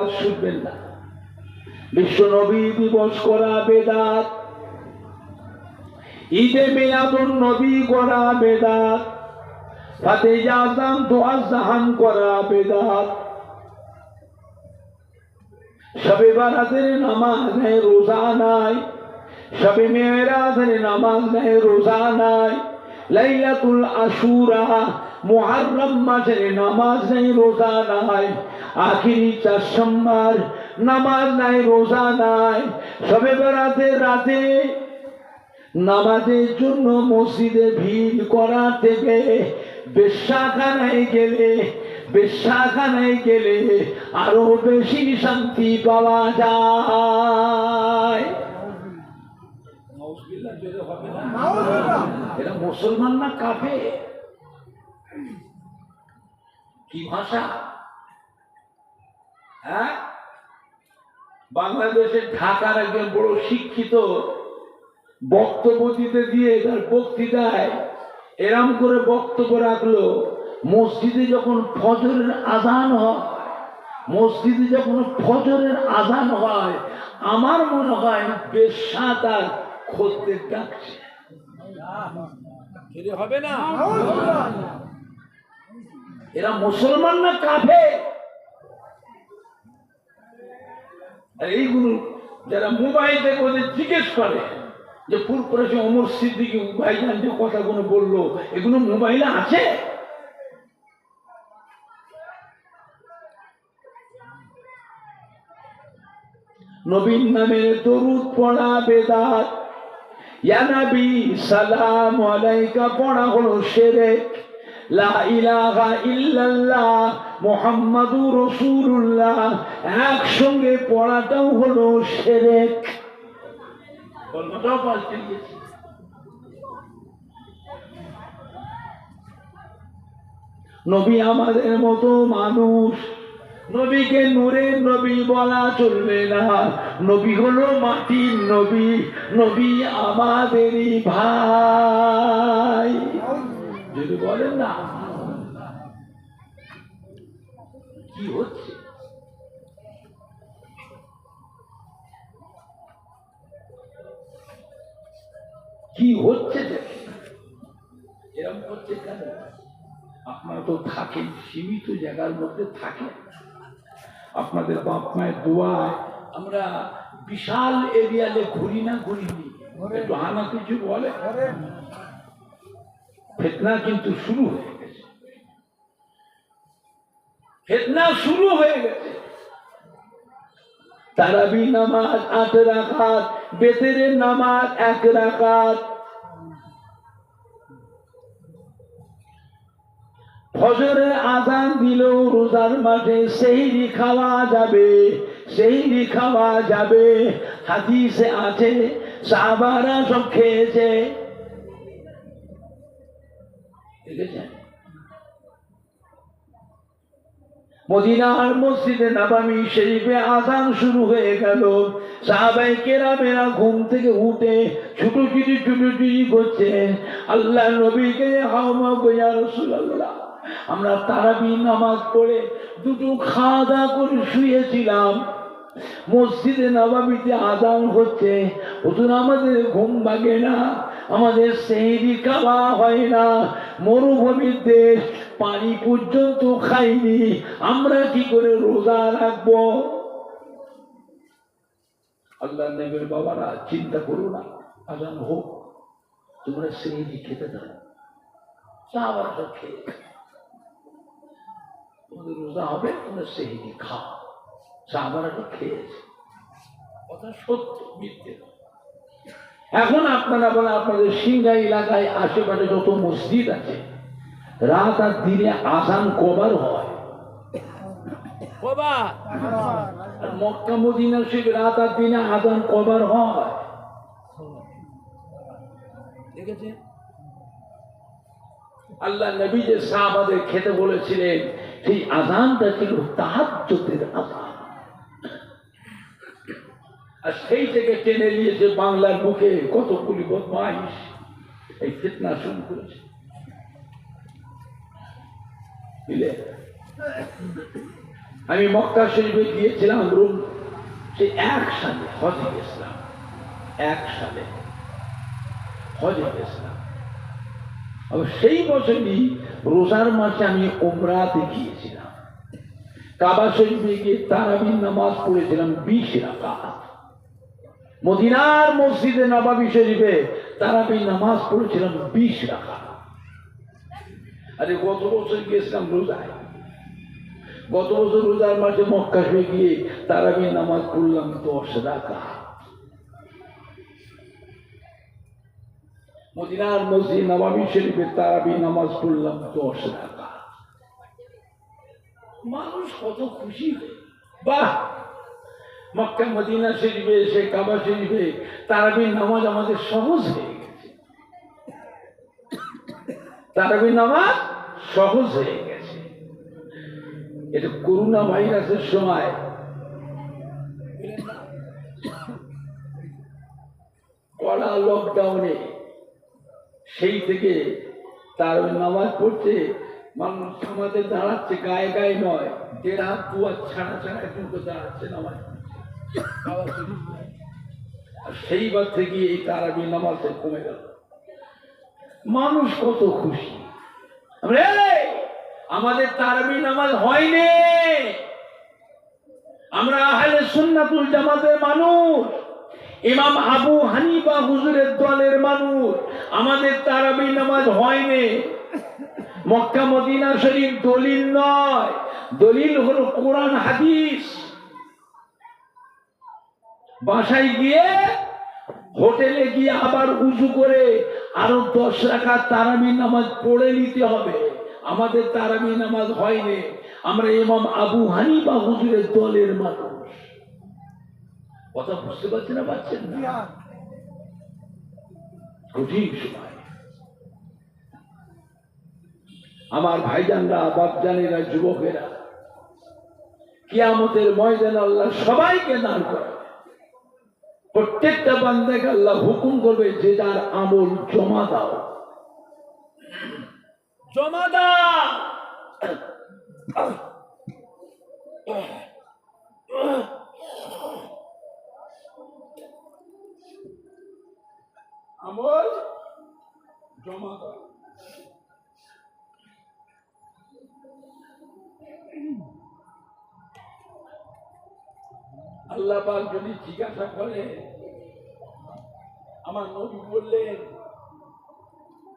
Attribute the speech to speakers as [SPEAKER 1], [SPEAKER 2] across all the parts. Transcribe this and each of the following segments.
[SPEAKER 1] আওয়াজ শুনবেন না। বিশ্ব নবী দিবস করা বেদাত। ঈদে মিলাদুন নবী করা বেদাত। ফাতে আজম দোয়া জাহান করা বেদাত। সবে বারাতের নামাজ নেই, রোজা নাই। সবে মেয়েরাজের নামাজ নেই, রোজা নাই। লাইলাতুল আশুরা মুহাররম মাসের নামাজ নেই রোজা নাই। আখিরি চার সোমবার নামাজ নাই রোজা নাই। সবে বেড়াতে রাতে নামাজের জন্য মসজিদে ভিড় করা থেকে বেশাখানায় গেলে বেশাখানায় গেলে আরও বেশি শান্তি পাওয়া যায়। এরা মুসলমান না কাফে কি ভাষা? হ্যাঁ? বাংলাদেশের ঢাকার একজন বড় শিক্ষিত বক্তব্য দিতে দিয়ে তার বক্তৃতায় এরম করে বক্তব্য রাখল মসজিদে যখন ফজরের আজান হয় মসজিদে যখন ফজরের আজান হয় আমার মনে হয় বেশা তার খদ্দের ডাকছে।
[SPEAKER 2] খেলে হবে না?
[SPEAKER 1] এরা মুসলমান না কাফে এইগুলো যারা মোবাইল ওদের জিজ্ঞেস করে যে ফুরপুরেশে অমর সিদ্দিকি ভাইজান যে কথাগুলো বলল, এগুলো মোবাইলে আছে? নবীন নামে দরুদ পড়া বেদাত। ইয়া নবী সালাম আলাইকা, পড়া হলো শিরক একসঙ্গে পড়াটাও হলো গেছে নবী আমাদের মতো মানুষ। নবীকে নূরের নবী বলা চলবে না। নবী হলো মাটির নবী। নবী আমাদেরই ভাই। যদি বলেন না। কি হচ্ছে? কি হচ্ছে এরকম হচ্ছে কেন? আপনারা তো থাকেন সীমিত জায়গার মধ্যে থাকেন। আপনাদের বাপ মায়ের দোয়ায় আমরা বিশাল এরিয়ালে ঘুরি না ঘুরিনি। একটু হানা কিছু বলে ফেতনা কিন্তু শুরু হয়ে গেছে। ফেতনা শুরু হয়ে গেছে। তারাবি নামাজ আট রাখাত বেতেরের নামাজ এক রাখাত ফজরের আজান দিলেও রোজার মাঠে সেইরি খাওয়া যাবে সেইরি খাওয়া যাবে। হাদিসে আছে সাবারা সব খেয়েছে। মদিনার মসজিদে নাবামি শরীফে আজান শুরু হয়ে গেল। সাহাবাই কেরামেরা ঘুম থেকে উঠে ছুটোছুটি ছুটোছুটি করছে। আল্লাহ নবীকে হাওমা গোয়া রসুল্লাহ আমরা তারাবি নামাজ পড়ে দুটো খাওয়া দাওয়া করে শুয়েছিলাম। মসজিদে নবাবিতে আদান হচ্ছে। ওদের আমাদের ঘুম ভাগে না। আমাদের সেহরি খাওয়া হয় না। মরুভূমির দেশ, পানি পর্যন্ত খাইনি। আমরা কি করে রোজা রাখব? আল্লাহ নেবের বাবারা, চিন্তা করো না। আজান হোক, তোমরা সেহরি খেতে দাও। সাহাবারা সব খেয়ে তোমাদের রোজা হবে, তোমরা সেহরি খাও। চা তো খেয়েছে। কথা সত্য, মিথ্যে। এখন আপনারা বলে আপনাদের সিংহা এলাকায় আশেপাশে যত মসজিদ আছে রাত আর দিনে আসান কবার হয়? মক্কা মদিনা শিখ রাত আর দিনে আজান কবার হয়?
[SPEAKER 2] দেখেছে
[SPEAKER 1] আল্লাহ নবী যে সাহাবাদের খেতে বলেছিলেন সেই আজানটা ছিল তাহাজ্জুদের আজান। আর সেই থেকে টেনে নিয়েছে বাংলার বুকে কতগুলি বদমাইশ, এই ফিতনা শুরু করেছে। আমি মক্কা শরীফে গিয়েছিলাম, রুম সে এক সালে হজে গেছিলাম এক সালে হজে গেছিলাম সেই বছরই রোজার মাসে আমি ওমরাতে গিয়েছিলাম। কাবা শরীফে গিয়ে তারাবির নামাজ পড়েছিলাম বিশ রাকাত। মদিনার মসজিদে নবাবি শরীফে তারা তারাবির নামাজ পড়েছিলাম বিশ রাকাত আরে গত বছর গিয়েছিলাম রোজায়। গত বছর রোজার মাসে মক্কা হয়ে গিয়ে তারাবি নামাজ পড়লাম দশ রাখা। মদিনার মসজিদ নবাবি শরীফে তারাবি নামাজ পড়লাম দশ রাখা। মানুষ কত খুশি বাহ! মক্কা, মদিনা শরীফে এসে কাবা শরীফে তারাবির নামাজ আমাদের সহজ হয়ে গেছে। তারাবির নামাজ সহজ হয়ে গেছে। এটা করোনা ভাইরাসের সময় কড়া লকডাউনে সেই থেকে তার নামাজ পড়ছে মানুষ আমাদের দাঁড়াচ্ছে, গায়ে গায়ে নয়, দেড় হাত, দু ছাড়া ছাড়া কিন্তু দাঁড়াচ্ছে নামাজ। সেইবার থেকে এই তারাবি নামাজে কমে গেল। মানুষ কত খুশি। আমাদের তারাবি নামাজ হয়নি। আমরা আহলে সুন্নাতুল জামাতের মানুষ। ইমাম আবু হানিফা হুজুরের দলের মানুষ। আমাদের তারাবি নামাজ হয়নি। মক্কা মদিনা শরীফ দলিল নয়। দলিল হলো কোরআন, হাদিস। বাসায় গিয়ে হোটেলে গিয়ে আবার উজু করে আরও দশ রাখা তারাবি নামাজ পড়ে নিতে হবে। আমাদের তারাবি নামাজ হয়নি। আমরা ইমাম আবু হানিফা হুজুরের দলের মানুষ। কথা বুঝতে পারছেন না পাচ্ছেন না? কঠিন সময়। আমার ভাইজানরা বাপজানেরা যুবকেরা কিয়ামতের ময়দান আল্লাহ সবাইকে দান করে প্রত্যেকটা বান্দাকে আল্লাহ হুকুম করবে যে যার আমল জমা দাও। জমা দাও। আমল জমা দাও। আল্লাহ পাক যদি জিজ্ঞাসা করে, আমার নবী বললেন,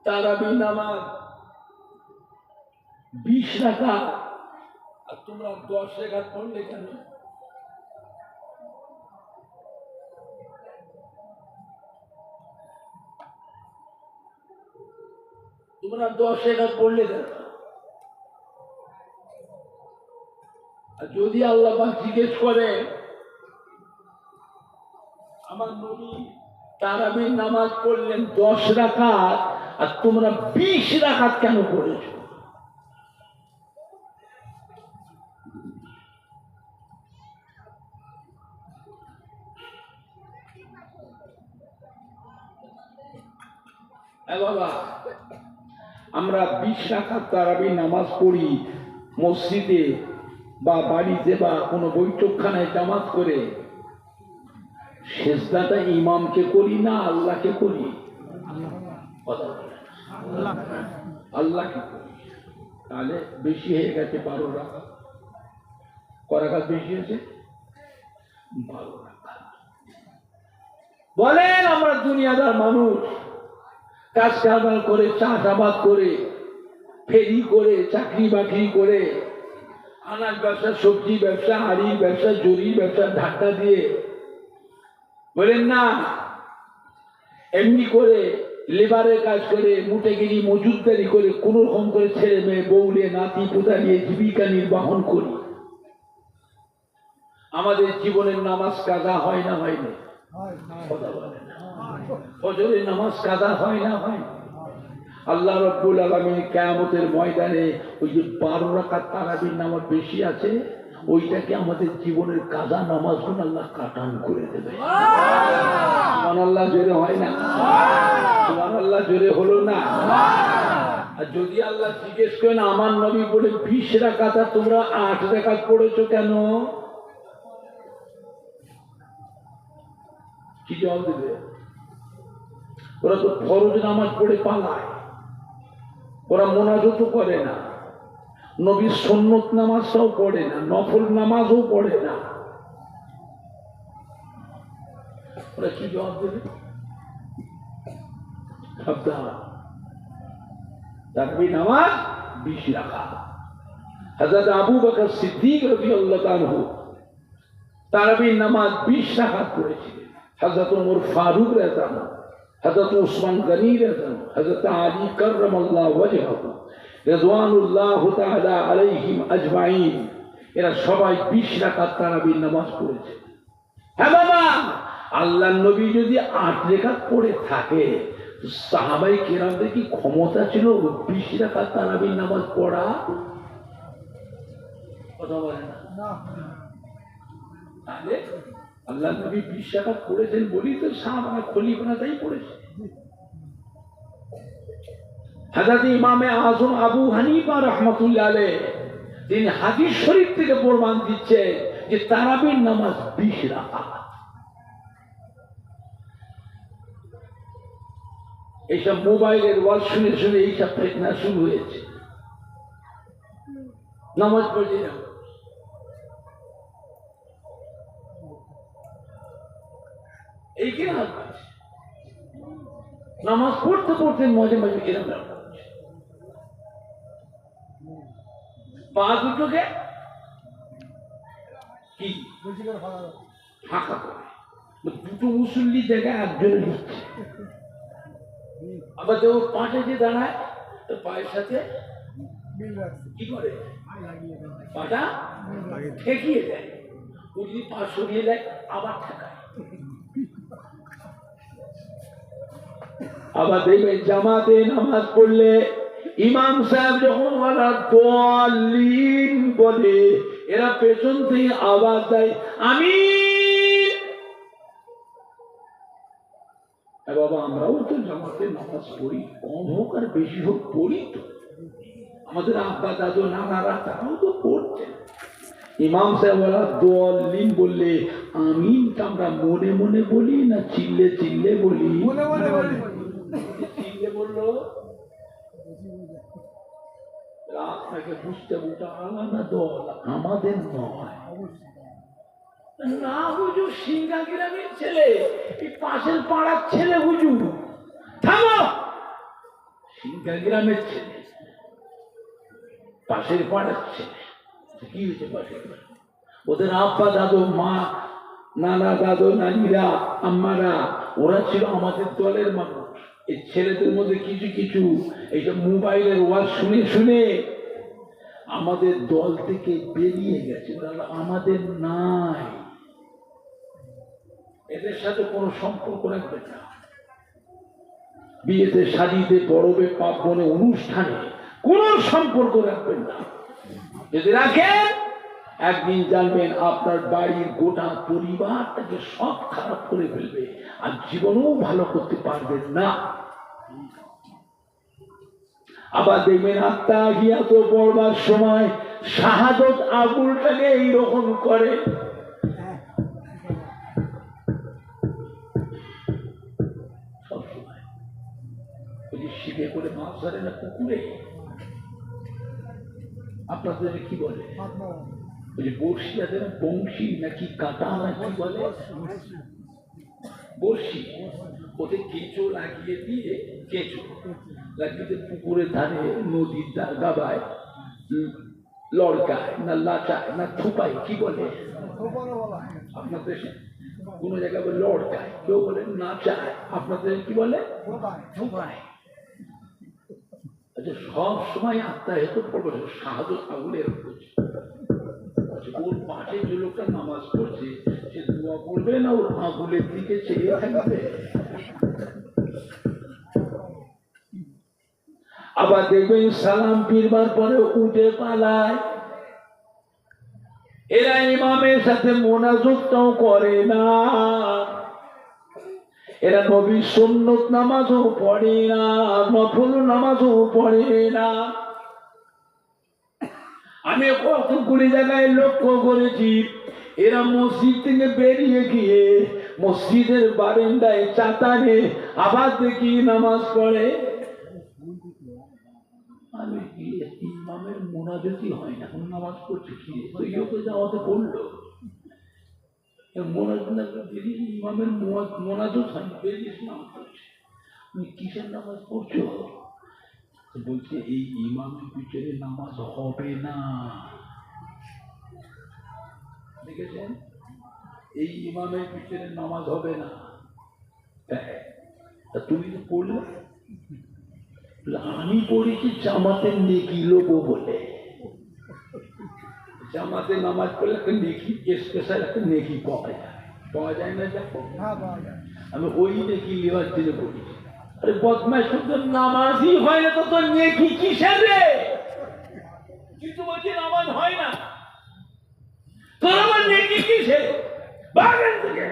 [SPEAKER 1] তারাবি নামাজ বিশ রাখা, আর তোমরা দশ রেখা পড়লে কেন? তোমরা দশ রেখা পড়লে কেন? আর যদি আল্লাহ জিজ্ঞেস করে আমার নবী তারাবির নামাজ পড়লেন দশ রাখাত আর তোমরা বিশ রাখাত কেন পড়েছ বাবা, আমরা বিশ রাখাত তারাবি নামাজ পড়ি মসজিদে বা বাড়িতে বা কোনো বৈঠকখানায় জামাত করে সেজদাটা ইমামকে করি না, আল্লাহকে করি? কথা আল্লাহকে করি? তাহলে বেশি হয়ে গেছে বারো রাখা। করাঘাত বেশি হয়েছে? বারো বলেন, আমরা দুনিয়াদার মানুষ। কাজ কারবার করে, চাষাবাদ করে, ফেরি করে, চাকরি বাকরি করে, আনাজ ব্যবসা, সবজি ব্যবসা, হাড়ির ব্যবসা জরির ব্যবসা, ধাক্কা দিয়ে বলেন না, এমনি করে লেবারের কাজ করে মুটেগিরি মজুদদারি করে কোন রকম করে ছেলে মেয়ে বউলে নাতি, পোতা নিয়ে জীবিকা নির্বাহন করি। আমাদের জীবনের নামাজ কাদা হয় না হয় না? নামাজ কাজা হয় না হয় আল্লাহ রব্বুল আলমী কেয়ামতের ময়দানে ওই যে বারো রাখার তারাবির নামাজ বেশি আছে? ওইটাকে আমাদের জীবনের কাজা নামাজগুলো আল্লাহ কাটান করে দেবে। আল্লাহ জোরে হয় না? আল্লাহ জোরে হলো না? আর আর যদি আল্লাহ জিজ্ঞেস করেন আমার নবী বলে বিশ রাখাত আর তোমরা আট রাখাত পড়েছো কেন? কি জবাব দেবে? ওরা তো ফরজ নামাজ পড়ে পালায়। ওরা মোনাজত করে না। নবীর সন্নত নামাজটাও পড়ে না, নফল নামাজও পড়ে না। ওরা কি জবাব দেবে? তাকবীর নামাজ বিশ রাখা। হযরত আবু বকর সিদ্দিক রাদিয়াল্লাহু আনহু তারাবির নামাজ বিশ রাকাত পড়েছিলেন। হযরত ওমর ফারুক রাদিয়াল্লাহু হযরত উসমান গনি হযরত আলী ওয়াজহাহু। রিদওয়ানুল্লাহ তাআলা আলাইহিম আজমাইন। এরা সবাই বিশ রাকাত তারাবির নামাজ পড়েছে। হ্যাঁ বাবা আল্লাহ নবী যদি আট রেখাত পড়ে থাকে সাহাবাই কেরামদের কি ক্ষমতা ছিল বিশ রাকাত তারাবির নামাজ পড়া? কথা বলে না। তাহলে আল্লাহ নবী বিশ রাকাত পড়েছেন বলি তো সাহাবানা খলিফানা তাই পড়েছে। হাজার ইমামে আজম আবু হানিফা রহমতুল্লাহ তিনি হাদিস শরীফ থেকে প্রমাণ দিচ্ছে যে তারাবির নামাজ বিশ রাকাত এইসব মোবাইলের ওয়াজ শুনে শুনে এইসব ফেতনা শুরু হয়েছে। নামাজ পড়ে এই কি নামাজ পড়তে পড়তে মাঝে মাঝে এরকম ব্যাপার হচ্ছে। পা দুটোকে কি? ফাঁকা করে। দুটো মুসল্লি জায়গায় একজনে দিচ্ছে আবার দেখো পাঁচে যে দাঁড়ায়, তো পায়ের সাথে কি করে? পাটা ঠেকিয়ে দেয়। ও যদি পা সরিয়ে দেয়, আবার ঠেকায়। আবার দেখবেন জামাতে নামাজ পড়লে ইমাম সাহেব যখন ওরা দলিন বলে এরা পেছন থেকে আওয়াজ দেয় আমি বাবা আমরাও তো জামাতে নামাজ পড়ি কম হোক আর বেশি হোক পড়ি তো। আমাদের আব্বা দাদু নানারা তারাও তো পড়তেন। ইমাম সাহেব ওরা দলিন বললে আমিনটা আমরা মনে মনে বলি না চিল্লে চিল্লে বলি। চিল্লে বলল? আমাদের নয়। না হুজুর সিঙ্গা গ্রামের ছেলে, এই পাশের পাড়ার ছেলে হুজুর থামো! সিঙ্গা গ্রামের ছেলে, পাশের পাড়ার ছেলে। কি হয়েছে পাশের পাড়া? ওদের আব্বা, দাদু, মা, নানা, দাদু, নানিরা, আম্মারা, ওরা ছিল আমাদের দলের মানুষ। এই ছেলেদের মধ্যে কিছু কিছু এইসব মোবাইলের ওয়াজ শুনে শুনে আমাদের দল থেকে বেরিয়ে গেছে। তাহলে আমাদের নাই। এদের সাথে কোনো সম্পর্ক রাখবে না। বিয়েতে শাদিতে পরবে পার্বণে অনুষ্ঠানে কোনো সম্পর্ক রাখবেন না। যদি রাখেন একদিন জানবেন আপনার বাড়ির গোটা পরিবারটাকে সব খারাপ করে ফেলবে আর জীবনও ভালো করতে পারবেন না। আবার দেখবেন আত্মা গিয়া তো পড়বার সময় শাহাদত আগুলটাকে এইরকম করে। শিখে করে মাছ ধরে না পুকুরে? আপনাদের কি বলে? যে বড়শি আছে না, বংশী নাকি কাটা না কি বলে? বড়শি। ওতে কেঁচো লাগিয়ে দিয়ে, কেঁচো লাগিয়ে পুকুরের ধারে, নদীর দা- গাবায় লড়কায় না লাচায় না থুপায়, কি বলে? আপনাদের কোনো জায়গায় বলে লড়কায়, কেউ বলে নাচায় আপনাদের কি বলে? আচ্ছা সব সময় আত্মা হেতু পড়বে সাহায্য করছে ওর পাশে যে লোকটা নামাজ পড়ছে, সে দোয়া পড়বে না? ওর আগুলের দিকে চেয়ে থাকবে? আবার দেখবেন সালাম ফিরবার পরে উঠে পালায়। এরা ইমামের সাথে মোনাজুকটাও করে না। এরা নবী সুন্নত নামাজও পড়ে না, নফল নামাজও পড়ে না। আমি কতগুলি জায়গায় লক্ষ্য করেছি। এরা মসজিদ থেকে বেরিয়ে গিয়ে মসজিদের বারান্দায় চাতারে আবার দেখি নামাজ পড়ে। আমি মোনাজতি হয় না নামাজ কি? মোনাজ বেরিয়ে তুমি কিসের নামাজ পড়ছো? বলছে এই ইমামের পিছনে নামাজ হবে না। দেখেছেন? এই ইমামের পিছনে নামাজ হবে না। হ্যাঁ। তা তুমি তো পড়লে। আমি পড়েছি জামাতের নেকি লোবো বলে। জামাতে নামাজ পড়লে একটা নেকি স্পেশাল একটা নেকি পাওয়া যায়। পাওয়া যায় না দেখো আমি ওই নেকি নেওয়ার জন্য পড়েছি। আরে বদমাস শুধু নামাজই হয় না তো তোর নেকি কিসের রে? কিন্তু বলছি নামাজ হয় না। তোর আমার নেকি কিসের? বাগান থেকে।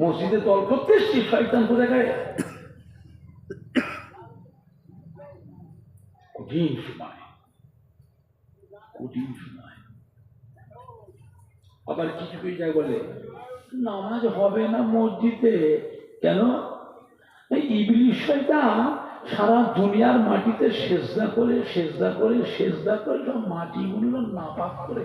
[SPEAKER 1] মসজিদে তল করতে এসছি শয়তান কোথায় গায়ে কঠিন সময়। কঠিন সময়। আবার কিছু কিছু জায়গায় বলে, নামাজ হবে না মসজিদে। কেন? শয়তান সারা দুনিয়ার মাটিতে সেজদা করে সেজদা করে সেজদা করে সব মাটিগুলো নাপাক করে